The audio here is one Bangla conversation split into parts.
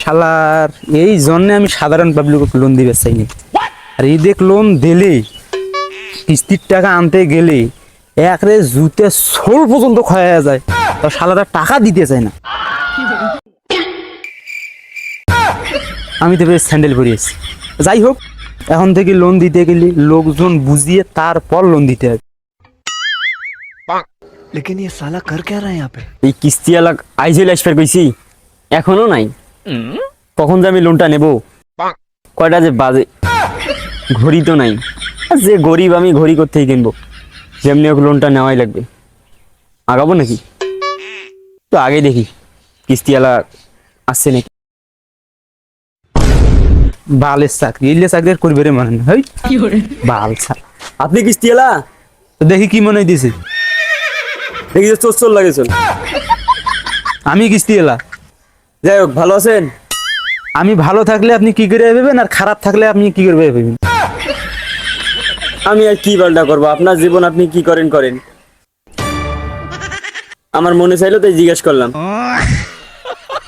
শালার এই জন্য আমি সাধারণ পাবলিক লোন দিবে চাইনি আর এই দেখ লোন দিলে কিস্তির টাকা আনতে গেলে একরে জুতে সোল পর্যন্ত ক্ষয় হয়ে যায় তো শালারা টাকা দিতে চায় না আমি তো বেশ স্যান্ডেল পরিয়েছি যাই হোক এখন থেকে লোন দিতে গেলে লোকজন বুঝিয়ে তারপর লোন দিতে হবে लेकिन ये साला कर क्या रहा है यहाँ पे এই কিস্তিওয়ালা আইজিএল এক্সপায়ার কইছি এখনো নাই কখন যে আমি লোনটা নেব? কয়টা যে বাজে? ঘড়ি তো নাই। যে গরিব আমি ঘড়ি করতেই কিনবো? যেমনি হোক লোনটা নেওয়াই লাগবে। আগাবো নাকি? তো আগে দেখি কিস্তিওয়ালা আসছে নাকি? বালের চাকরি এলে চাকরি আর করবে রে মানে না হই। বাল ছাড় আপনি কিস্তিওয়ালা? তো দেখি কি মনে হইতেছে। দেখি যে চোর চোর লাগে চল আমি কিস্তি এলা যাই হোক ভালো আছেন? আমি ভালো থাকলে আপনি কি করে ভেবেন আর খারাপ থাকলে আপনি কি করে ভেবেন? আমি আর কি পাল্টা করব? আপনার জীবন আপনি কি করেন করেন? আমার মনে চাইলো তাই জিজ্ঞেস করলাম।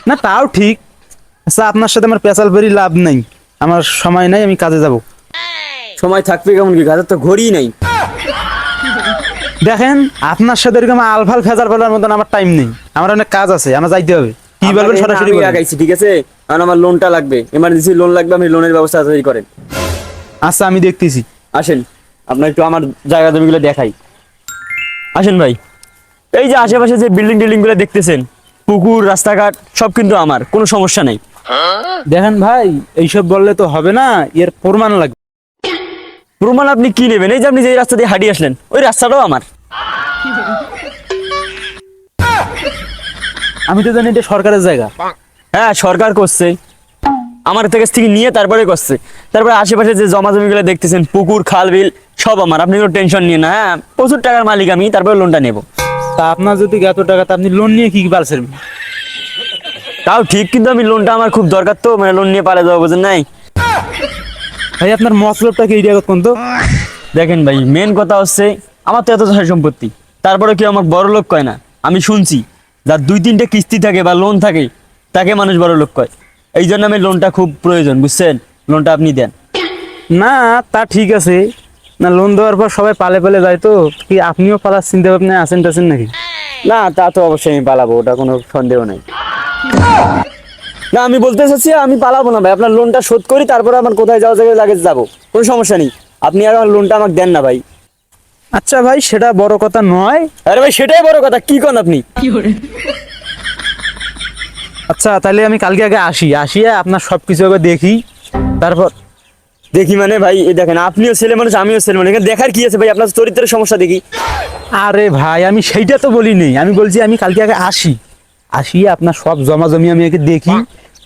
না তাও ঠিক। আচ্ছা আপনার সাথে আমার পেশাল বেরি লাভ নাই। আমার সময় নাই আমি কাজে যাব। সময় থাকবে কেমন কি? কাজের তো ঘড়ি নাই। দেখেন আপনার সাথে এরকম আলফাল ফেজার ফেলার মতন আমার টাইম নেই। আমার অনেক কাজ আছে আমার যাইতে হবে। কি বলবেন সরাসরি বলেন। ঠিক আছে? কারণ আমার লোনটা লাগবে। এমার্জেন্সি লোন লাগবে আমি লোনের ব্যবস্থা তৈরি করেন। আচ্ছা আমি দেখতেছি। আসেন আপনার একটু আমার জায়গা জমিগুলো দেখাই। আসেন ভাই এই যে আশেপাশে যে বিল্ডিং টিল্ডিংগুলো দেখতেছেন পুকুর রাস্তাঘাট সব কিন্তু আমার কোনো সমস্যা নেই। দেখেন ভাই এইসব বললে তো হবে না এর প্রমাণ লাগবে। প্রমাণ আপনি কি নেবেন? এই যে আপনি যে রাস্তা দিয়ে হাঁটিয়ে আসলেন ওই রাস্তাটাও আমার। আমি তো জানি এটা সরকারের জায়গা। হ্যাঁ সরকার করছে। আমার থেকে থেকে নিয়ে তারপরে করছে। তারপরে আশেপাশে যে জমা জমিগুলো দেখতেছেন পুকুর খাল বিল সব আমার। আপনি কোনো টেনশন নিয়ে না। হ্যাঁ প্রচুর টাকার মালিক আমি তারপরে লোনটা নেব। তা আপনার যদি এত টাকা তা আপনি লোন নিয়ে কি কি পারছেন তাও ঠিক কিন্তু আমি লোনটা আমার খুব দরকার তো মানে লোন নিয়ে পালে যাব বুঝেন নাই? ভাই আপনার মতলবটা কি এরিয়া কোন তো? দেখেন ভাই মেন কথা হচ্ছে আমার তো এত সম্পত্তি তারপরে কেউ আমার বড় লোক কয় না। আমি শুনছি। যার দুই তিনটে কিস্তি থাকে বা লোন থাকে তাকে মানুষ বড় লোক কয়। এই জন্য আমি লোনটা খুব প্রয়োজন বুঝছেন? লোনটা আপনি দেন। না তা ঠিক আছে। না লোন দেওয়ার পর সবাই পালে পালে যায় তো। কি আপনিও পালার চিন্তা ভাবনা আছেন টাছেন নাকি? না তা তো অবশ্যই আমি পালাবো ওটা কোনো সন্দেহ নেই। না আমি বলতে চাচ্ছি আমি পালাবো না ভাই। আপনার লোনটা শোধ করি তারপরে আমার কোথায় যাওয়া জায়গায় লাগে যাব। কোনো সমস্যা নেই। আপনি আর আমার লোনটা আমাকে দেন না ভাই। আচ্ছা ভাই সেটা বড় কথা নয়। আরে ভাই সেটাই বড় কথা। কি কন আপনি? আচ্ছা তাহলে আমি কালকে আগে আসি। আসিয়ে আপনার সব কিছু আগে দেখি। তারপর দেখি মানে ভাই এই দেখেন আপনিও ছেলে মানুষ আমিও ছেলে মানুষ। এখানে দেখার কি আছে ভাই? আপনার চরিত্রের সমস্যা দেখি। আরে ভাই আমি সেইটা তো বলিনি। আমি বলছি আমি কালকে আগে আসি। আসিয়ে আপনার সব জমা জমি আমি আগে দেখি।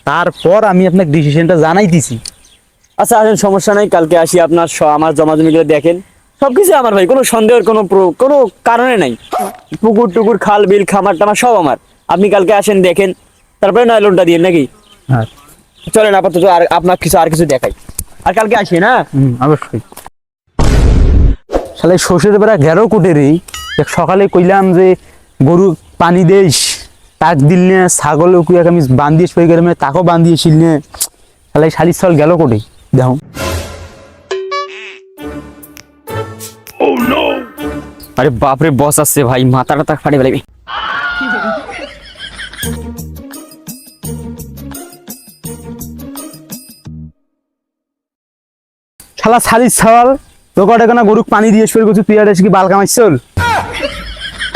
তারপর আমি আপনাকে ডিসিশনটা জানাই দিছি আচ্ছা আসেন সমস্যা নাই। কালকে আসি আপনার আমার জমা জমিগুলো দেখেন। সবকিছু আমার ভাই কোনো সন্দেহের কোনো কোনো কারণে নাই। পুকুর টুকুর খাল বিল খামার টামার সব আমার। আপনি কালকে আসেন দেখেন তারপরে নয় লোনটা দিয়ে নাকি? হ্যাঁ। চলেন আপাতত আর আপনার কিছু আর কিছু দেখাই। আর কালকে আসি না? অবশ্যই। শালে শ্বশুরের বেড়া গেরো কুটে রে এক সকালে কইলাম যে গরু পানি দেইস তাক দিল নে ছাগল আমি বান্ধিয়ে সই করে তাকেও বান্ধিয়েছিল নে। শালে শালির গেল কোটে দেখো আরে বাপরে বস আসছে ভাই মাথাটা তাক ফাটে ফেলাবি শালা শালির ছল তোকে না গরু পানি দিয়ে সই করছি তুই আর এসে কি বাল কামাইছল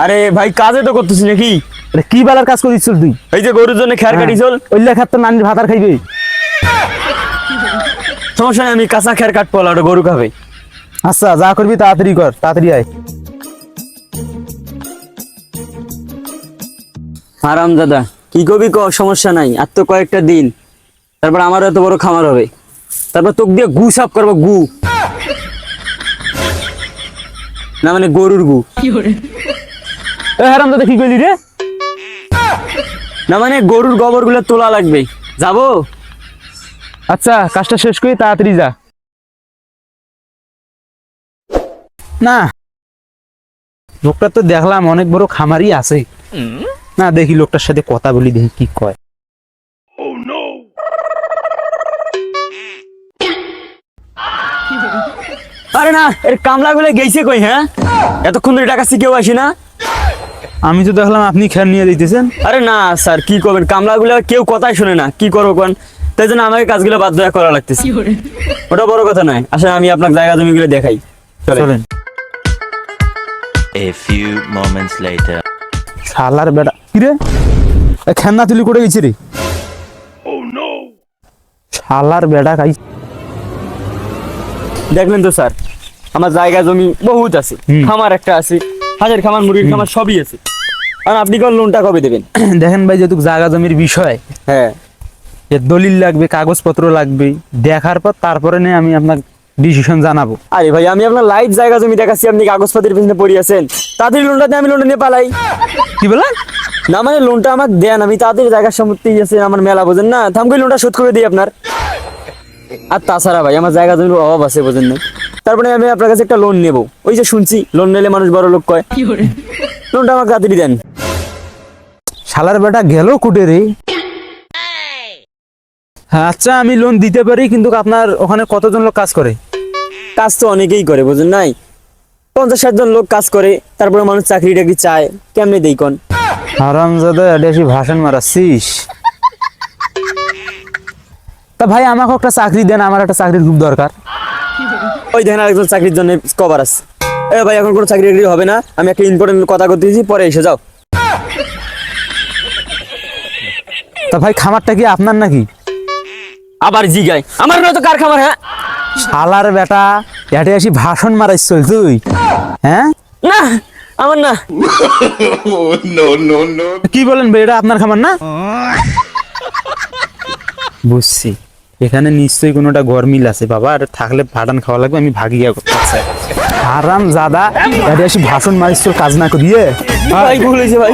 আরে ভাই কাজে তো করতেছি নাকি? এটা কি বালার কাজ করিস তুই? এই যে গরুর জন্য খেয়ার কাটি চল ওইলা খাত তো নানির ভাতার খাইবে। সমস্যা নেই আমি কাঁচা খেয়ার কাটবো আর গরু খাবে। আচ্ছা যা করবি তাড়াতাড়ি কর তাড়াতাড়ি আয়। আরাম দাদা। কি কবি ক সমস্যা নাই। আর তো কয়েকটা দিন। তারপর আমারও এত বড় খামার হবে। তারপর তোক দিয়ে গু সাফ করব গু। না মানে গরুর গু। হারাম দাদা কি কইলি রে? না মানে গরুর গোবরগুলো তোলা লাগবে। যাব? আচ্ছা কাজটা শেষ করি তাড়াতাড়ি যা। না। লোকটা তো দেখলাম অনেক বড় খামারই আছে। না দেখি লোকটার সাথে কথা বলি দেখি কি কয়। আরে না এর কামলা গুলো গেছে কই হ্যাঁ? এতক্ষণ ধরে টাকা শিখেও আসি না? আমি তো দেখলাম আপনি খেয়াল নিয়ে দিতেছেন। আরে না স্যার কি করবেন? কামলাগুলো কেউ কথাই শুনে না কি করব কোন? তাই জন্য আমাকে কাজগুলো বাদ দেওয়া করা লাগতেছে। ওটা বড় কথা নয়। আসলে আমি আপনার জায়গা জমিগুলো দেখাই। চলেন। A বেটা কিরে? খেলনা তুলি করে গেছি রে? শালার বেটা খাই। দেখলেন তো স্যার আমার জায়গা জমি বহুত আছে খামার একটা আছে হাজার খামার মুরগির খামার সবই আছে। আর আপনি কোন লোনটা কবে দেবেন? দেখেন ভাই যেহেতু জায়গা জমির বিষয় হ্যাঁ। এর দলিল লাগবে কাগজপত্র লাগবে দেখার পর তারপরে নিয়ে আমি আপনার ডিসিশন জানাব। আরে ভাই আমি আপনার লাইভ জায়গা জমি দেখাচ্ছি আপনি কাগজপত্রের পিছনে পড়ে আছেন। তাড়াতাড়ি লোনটা আমি লোনটা নিয়ে পালাই। কি বলেন না মানে লোনটা আমাকে দেন আমি তাদের জায়গার সম্পত্তি আছে আমার মেলা বোঝেন না। থামকে লোনটা শোধ করে দিই আপনার। আর তাছাড়া ভাই আমার জায়গা জমির অভাব আছে বোঝেন না তারপরে আমি আপনার কাছে একটা লোন নেব। ওই যে শুনছি লোন নিলে মানুষ বড় লোক কয়। লোনটা আমাকে তাড়াতাড়ি দেন। শালার বেটা গেল কুটে রে। হ্যাঁ আচ্ছা আমি লোন দিতে পারি কিন্তু আপনার ওখানে কতজন লোক কাজ করে? কাজ তো অনেকেই করে বোঝেন নাই। পঞ্চাশ ষাট জন লোক কাজ করে তারপরে মানুষ চাকরি টাকরি চায় কেমনে দেই কোন? হারামজাদা এটা এসে ভাষণ মারাচ্ছিস? তা ভাই আমাকে একটা চাকরি দেন আমার একটা চাকরির খুব দরকার। ওই দেখেন আরেকজন চাকরির জন্য কভার আছে। এ ভাই এখন কোনো চাকরি টাকরি হবে না। আমি একটা ইম্পর্টেন্ট কথা করতেছি পরে এসে যাও। তা ভাই খামারটা কি আপনার নাকি? আবার জিগায়। আমার নয় তো কার খামার হ্যাঁ? শালার বেটা এটা এসে ভাষণ মারাইছ তুই। হ্যাঁ? না। আমার না। কি বলেন ভাই এটা আপনার খামার না? বুঝছি। এখানে নিশ্চয়ই কোনোটা গরমিল আছে বাবা। আর থাকলে ভাড়ান খাওয়া লাগবে আমি ভাগিয়া করতে আরাম দাদা এটা এসে ভাষণ মারিস কাজ না করিয়ে। ভাই ভুল হয়েছে ভাই।